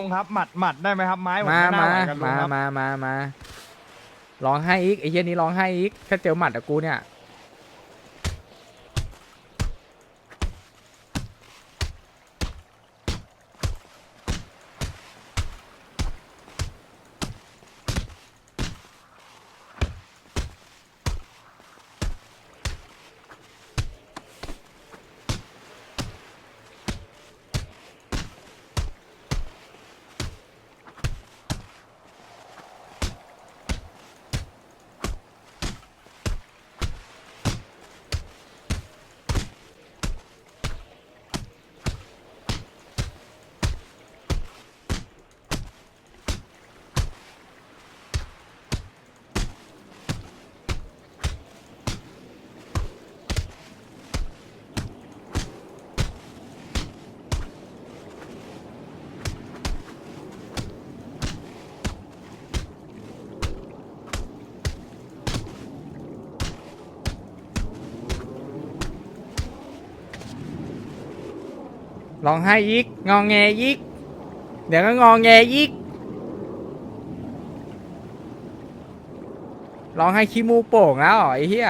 ลุงครับหมัดหมัดได้ไหมครับไม้ผมมาไม่น่ามาไหวกับลุงมาครับมามามาร้องไห้อีกไอ้เหี้ยนี้ร้องไห้อีกถ้าเจอหมัดกับกูเนี่ย ร้องไห้อีก งองแงอีก เดี๋ยวก็งองแงอีก ร้องไห้ขี้มูกโป่งแล้วไอ้เหี้ย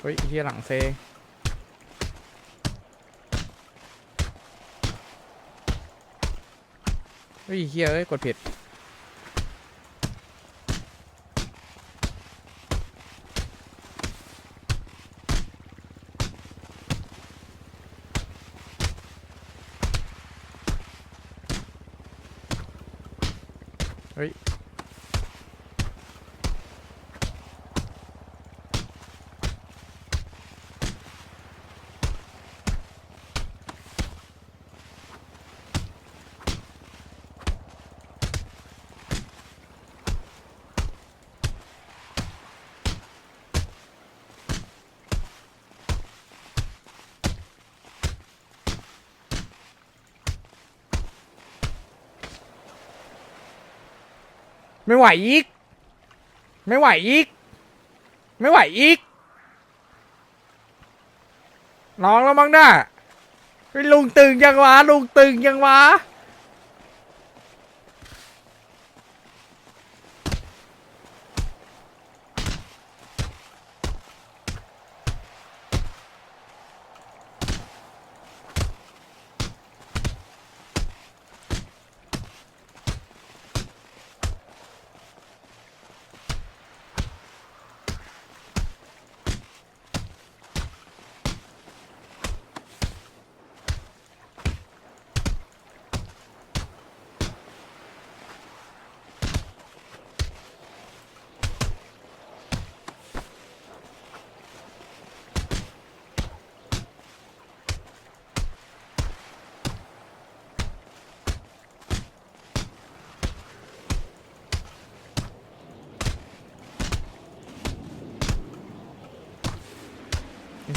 เฮ้ยไอ้เหี้ยหลังเซ เฮ้ยเฮียเอ้ยกดผิด ไม่ไหวอีก ไม่ไหวอีก ไม่ไหวอีกร้องแล้วมั้งน่ะเป็นลุงตึงยังวะลุงตึงยังวะ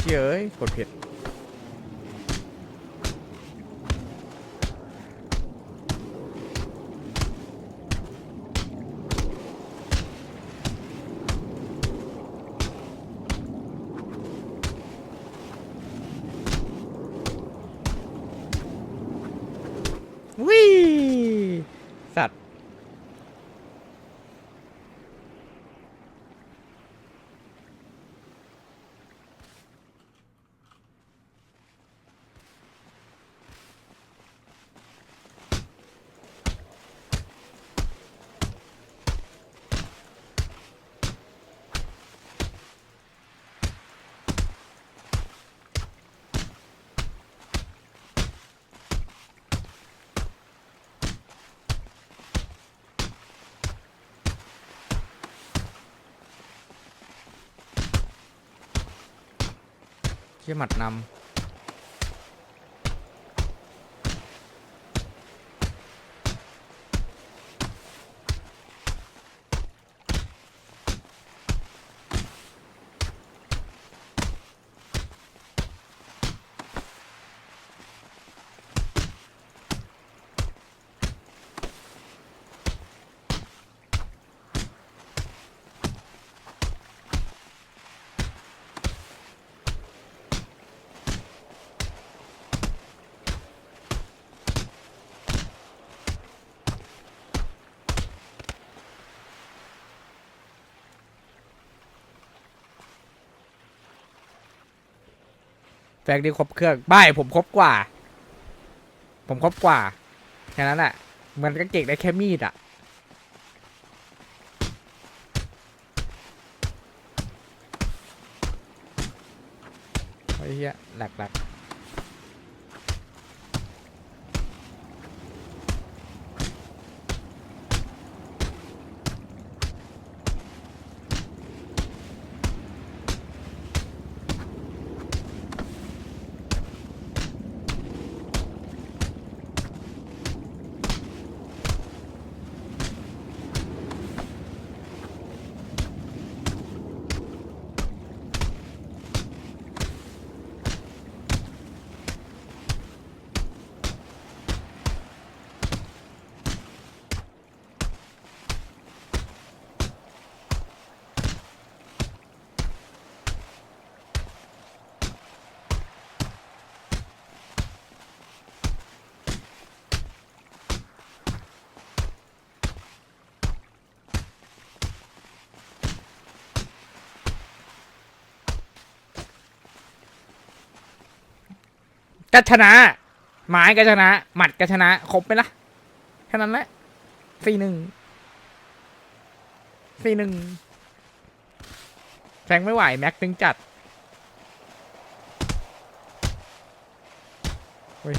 เฮ้ยอ้ยกดผิด วิสัตว์ เชี่ยหมัดน แฟกนี่ครบเครื่องไม่ผมครบกว่า ผมครบกว่าแค่นั้นแหละมันก็เก่งได้แค่มีดอะไอ้เหี้ยหลักๆ ก็ชนะหมายก็ชนะ หมัดก็ชนะครบไปละแค่นั้นแหละสี่หนึ่งสี่หนึ่งแฟงไม่ไหว แม็กตึงจัดเฮ้ย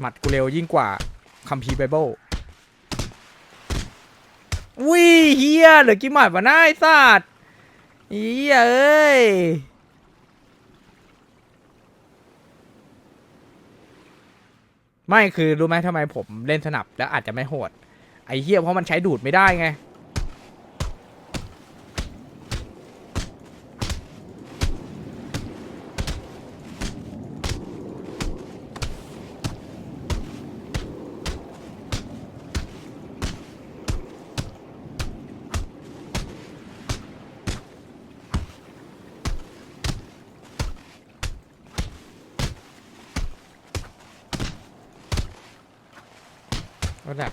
หมัดกูเร็วยิ่งกว่าคัมภีร์ไบเบิลวิเฮียเหลือกี่หมัดวะน้าไอ้สัตว์เฮียเอ้ยไม่คือรู้ไหมทำไมผมเล่นสนับแล้วอาจจะไม่โหดไอ้เฮียเพราะมันใช้ดูดไม่ได้ไง ก็แบบ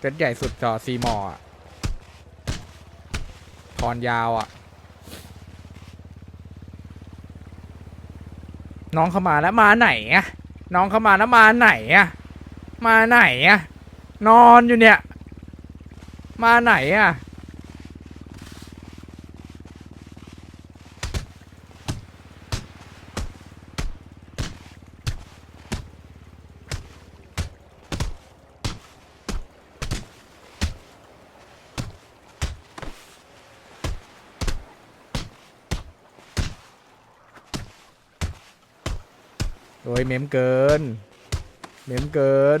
เจ็ดใหญ่สุดจอซีมออะพรยาวอะ น้องเข้ามาแล้วมาไหนอะน้องเข้ามาแล้วมาไหนอะมาไหนอะนอนอยู่เนี่ย มาไหนอะ เมมเกิน เมมเกิน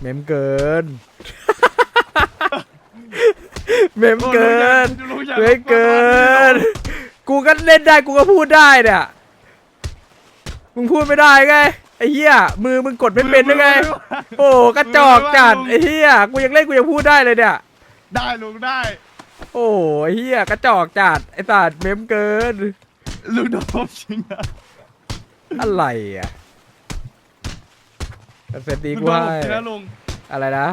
เมมเกิน เมมเกินเฮ้ยเกิน กูก็เล่นได้กูก็พูดได้เนี่ย มึงพูดไม่ได้ไงไอ้เหี้ยมือมึงกดไม่เป็นได้ไง โอ้กระจอกจัดไอ้เหี้ยกูยังเล่นกูยังพูดได้เลยเนี่ย ได้ลุงได้ โอ้ไอ้เหี้ยกระจอกจัดไอ้สัตว์เมมเกินลุงโดนจริงนะอะไรอะเซนตีลุงกูโดนให้จริงนะลุง อะไรนะ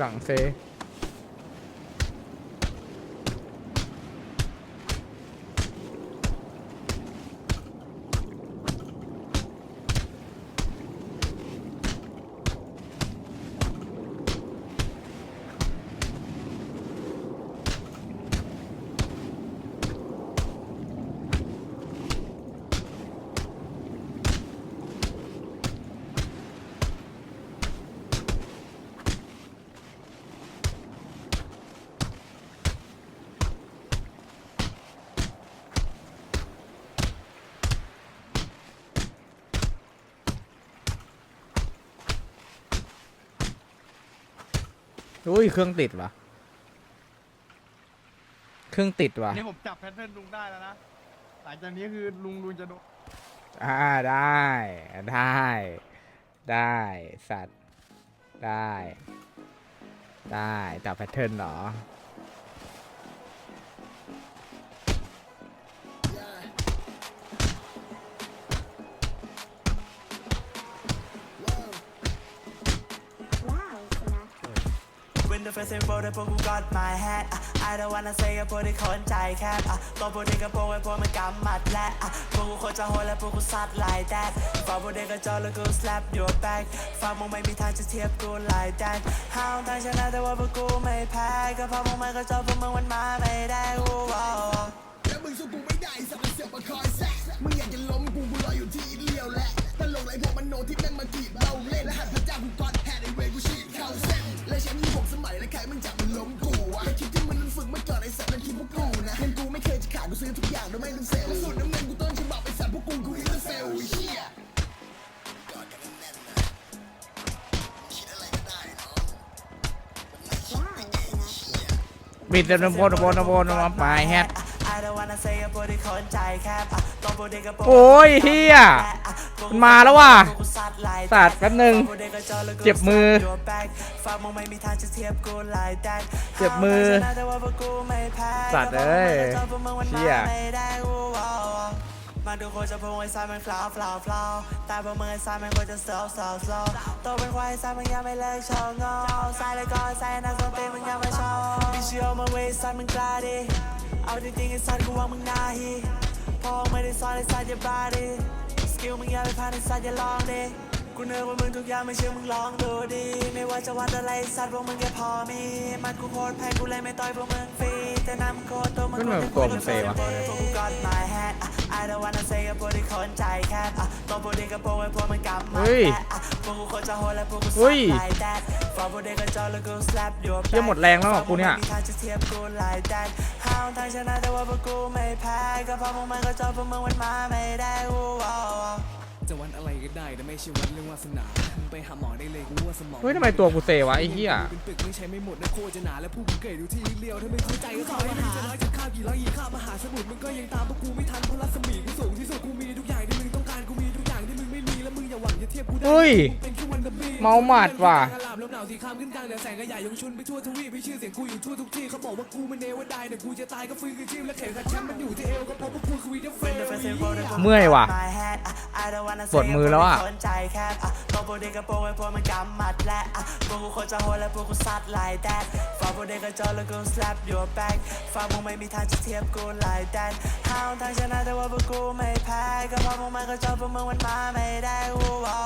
หลังเซ อุ้ยเครื่องติดวะเครื่องติดวะนี่ผมจับแพทเทิร์นลุงได้แล้วนะ หลังจากนี้คือลุงลุงจะโดนอ่าได้ได้ ได้สัตว์ได้ ได้จับแพทเทิร์นเหรอ When the first info ได้พวกกู got my hat อะ I don't wanna say กับพวกที่คนใจแคบอะตัวพวกที่กระโปรไว้พวกมันกำหมัดและอะพวกกูโคตรจะโหดและพวกกูซัด like that ฝากพวกเด็กกระจอแล้วกู slap your back ฝากมึงไม่มีทางจะเทียบกู like that ห้าวทางชนะแต่ว่าพวกกูไม่แพ้ก็เพราะมึงมันกระจอพวกมึงมันมาไม่ได้กูว้าแล้วมึงสู้กูไม่ได้สักเสือกมาคอยแซะมึงอยากจะล้มกูกูรออยู่ที่เลี้ยวแหละตลกไรพวกมันโนที่แม่งมาจีบเราเล่นและหันพระเจ้ากูกอดแฮดไอเวกูเช และแชมป์ยี่หกสมัยและใครมึงจับมันล้มกูวะไอคิดที่มึงนั้นฝึกมาก่อนไอสัตว์นั้นคิดพวกกูนะเงินกูไม่เคยจะขาดกูซื้อทุกอย่างโดยไม่ต้องเซลล์และสุดน้ำเงินกูต้นฉบับไอสัตว์พวกกูกูอินเตอร์เซลล์ไอ้เหี้ยกอดกันแน่นๆนะคิดอะไรก็ได้เนาะบิดเดินบนบนบนมาปลายแฮท I don't wanna say กับพวกที่คนใจแคบอะตัวพวกเด็กกระโปรงโอ้ยเฮีย มันมาแล้วว่ะสัตว์แป๊บนึงเจ็บมือ เจ็บมือ สัตว์เอ้ยเชี่ยมาดูโคจะพูดไอ้สายมันฟลาวฟลาวฟลาวแต่พอมึงไอ้สายมันก็จะเซลเซลเซลโตเป็นควายไอ้ายมันยังไม่เลิกชว์งอสายเลยก็สายนักดนตรีมึงยังไม่ชอบบิชิโอมาเวสายมึงกล้าดิเอาจริงๆไอ้สายกูว่ามึงน่าฮีพอไม่ได้สอนไอ้สายอย่าบ้าดิ กิลมึงอย่าไปพลาดไอ้สายอย่าลองดิกูเนื้อว่ามึงทุกอย่างไม่เชื่อมึงลองดูดิ ไม่ว่าจะวัดอะไรไอ้สัตว์พวกมึงแค่พอมี มันกูโคตรแพงกูเลยไม่ต่อยพวกมึงฟรีแต่น้ำมึงโคตรตัวมึงมันเหมือนตัวมึงเซวะพวกกู got my hat อะ I don't wanna say กับพวกที่คนใจแคบอะตัวพวกเด็กกระโปรงไว้พวกมันกำมัดเฮ้ย แตะอะพวกกูโคตรจะโหดและพวกกูเฮ้ซัดย like that ฝากพวกเด็กกระจอกแล้วกู slap your เหี้ยหมดแรงแล้วอะกูเนี่ยฝาพวกมึงไม่มีทางจะเทียบกู like that ห้าวทางชนะแต่ว่าพวกกูไม่แพ้ก็เพราะพวกมันกระจอกพวกมึงมันมาไม่ได้กูว้าว จะวันอะไรก็ได้แต่ไม่ใช่วันเรื่องวาสนามึงไปหาหมอได้เลยกูว่าสมองเฮ้ยทำไมตัวกูเซวะไอ้เหี้ยเป็นปึกไม่ใช้ไม่หมดนะโคตรจะหนาและผู้กูเกยดูที่เลี้ยวถ้าไม่เข้าใจก็เข้ามาหาจะน้อยจะข้าวกี่ร้อยยี่ข้าวมหาสมุทรมึงก็ยังตามพวกกูไม่ทันเพราะรัศมีกูสูงที่สุดกูมีทุกอย่างที่มึงต้องการกูมีทุกอย่างที่มึงไม่มีแล้วมึงอย่าหวังจะเทียบกูได้เฮ้ยมึงเป็นแค่วันดับบี้เมาหมัดว่ะกลาบลมหนาวที่ข้ามขึ้นกลางเดือแสงกระใหญ่ยงชุนไปทั่วทวีปพี่ชื่อเสียงกูอยู่ทั่วทุกที่เขาบอกว่ากูมันเนวดายแต่กูจะตายก็ฟื้นคืนชีพและเข็มขัดแชมป์มันอยู่ที่เอวก็เพราะพวกกูคือวีเดอร์เฟลเมื่อยว่ะปวดมือแล้วอะคนใจแคบอะตัวพวกเด็กกระโปรงไว้พวกมันกำหมัดและอะพวกกูโคตรจะโหดและพวกกูซัด like that ฝากพวกเด็กกระจอกแล้วกู slap your back ฝากมึงไม่มีทางจะเทียบกู like that ห้าวทางชนะแต่ว่าพวกกูไม่แพ้ก็เพราะพวกมันกระจอกพวกมึงมันมาไม่ได้กูว้าว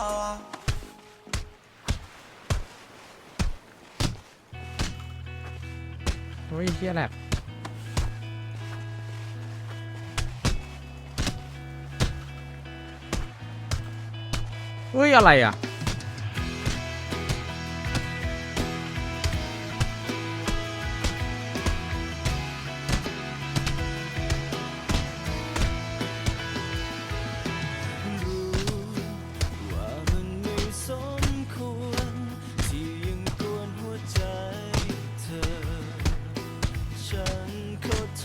เฮ้ยเฮียแหลกเฮ้ย อะไรอะ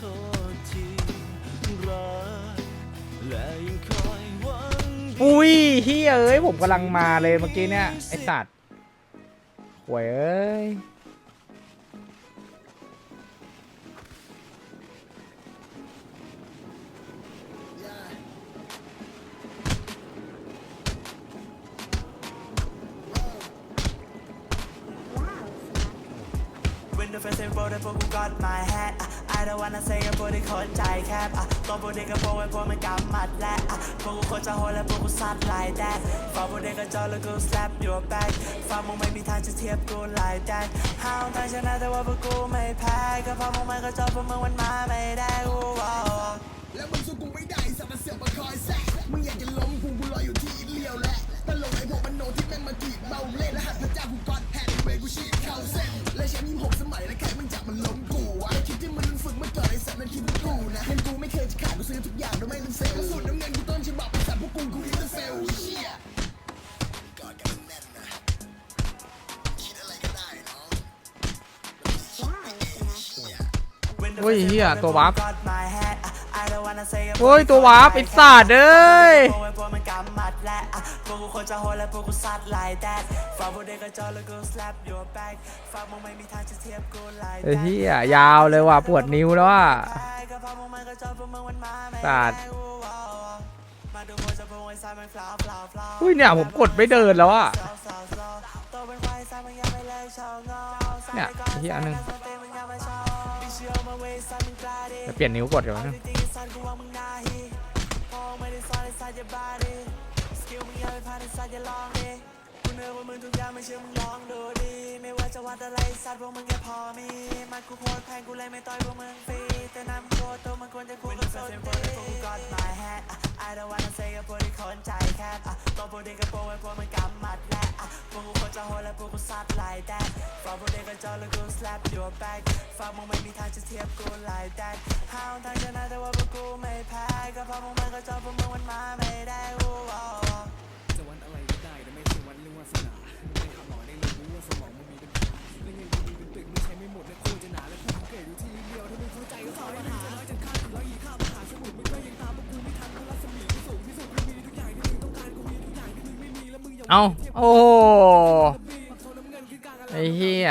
ทษที่รักและยังคอยหวังดีอุ้ยเฮียเอ้ยผมกำลังมาเลยเมื่อกี้เนี่ยไอสัตว์หวยเอ้ย เ the first and roll พวกกู got my hat อะ I don't wanna say กับพวกที่คนใจแคบอะตัวพวกเด็กกระโปรงไว้พวกมันกำมัดและอะพวกกูคนจะโหดและพวกกูซัด like that ฟังพวกเด็กกระจอแล้วกู slap your back ฟังมึงไม่มีทางจะเทียบกู like that ห้าวทางชนะแต่ว่าพวกกูไม่แพ้ก็เพราะมึงมันกระจอกพวกมึงมันมาไม่ได้กูว้าแล้วมึงสู้กูไม่ได้สัตว์มันเสือกมาคอยแซะมึงอยากจะล้มกูกูรออยู่ที่เลี้ยวแหละ ตลกไอ้พวกมันโนที่แม่งมากีดเมาเล่นและหัดพระเจ้ากูกอดแฮนด์เวกูชีดเข้าเส้นและแชมป์ยี่หกสมัยและใครมึงจับมันล้มกูวะไอ้คิดที่มึงฝึกมาก่อนไอ้สัตว์นั้นคิดว่ากูนะเงินกูไม่เคยจะขาดกูซื้อทุกอย่างโดยไม่ต้องเซลล์สูตรน้ำเงินกูต้นฉบับไอ้สัตว์พวกกูกูอินเตอร์เซลล์เชี่ยกอดกันแน่นนะคิดอะไรก็ได้น้องโอ้ยเหี้ยตัววาร์ป Got my hat อะ I don't wanna say กับโอ้ยตัววาร์ปไอ้สัตว์เอ้ย วกกูคนจะโหดและพวกกูซัด like that ฟังพวกเด็กกระจอกแล้วกู slap your back ฟังมึงไม่มีทางจะเทียบกู like ไอ้ that เหี้ยยาวเลยว่ะปวดนิ้วแล้วอะก็เพราะพวกมันกระจอกพวกมึงมันมาไม่สัตว์ได้กูว้าวมาดูคนจะพูดไอ้สายมันฟลาวฟลาวฟลาวอุ้ยเนี่ยผมกดไม่เดินแล้วอะตัวเป็นควายสายมันยังไม่เลิกชาวงอเนี่ยไอ้เหี้ยอันหนึ่งสายมันยังไม่ชอบดิเชียวมาเวสายมันกล้าดิจะเปลี่ยนนิ้วกดก่อนนะ จริวมึงน่าฮีพอไม่ได้สอนไอ้สายจะบ้าดิสกิลมึงยังไม่ผ่าลองดิกูเนื้อว่ามึงทุกอย่างไม่เชื่อมึงลองดูดิไม่ว่าจะวัดอะไรสัตว์พวกมึงแค่พอมีมันกูโคตรแพงกูเลยไม่ต่อยพวกมึงฟรีแต่น้ำโคตรตัวมันควรจะกูกับโซนตี got my hat อะ I don't wanna say กับพวกที่คนใจแคบตัวพวกเด็กกระโปรงไว้พวกมันกำหมัดและอ่พวกกูคนจะโหดและพวกกูซัด like that ฟังพวกเด็กกระจอกแล้วกู slap your back ฟังมึงไม่มีทางจะเทียบกู like that ห้าวทางชนะแต่ว่าพวกกูไม่แพ้ก็เพราะมึงมันกระจอกพวก เอ้าโอ้โหโซน้ำเงินคือการอะไรไอ้เหี้ย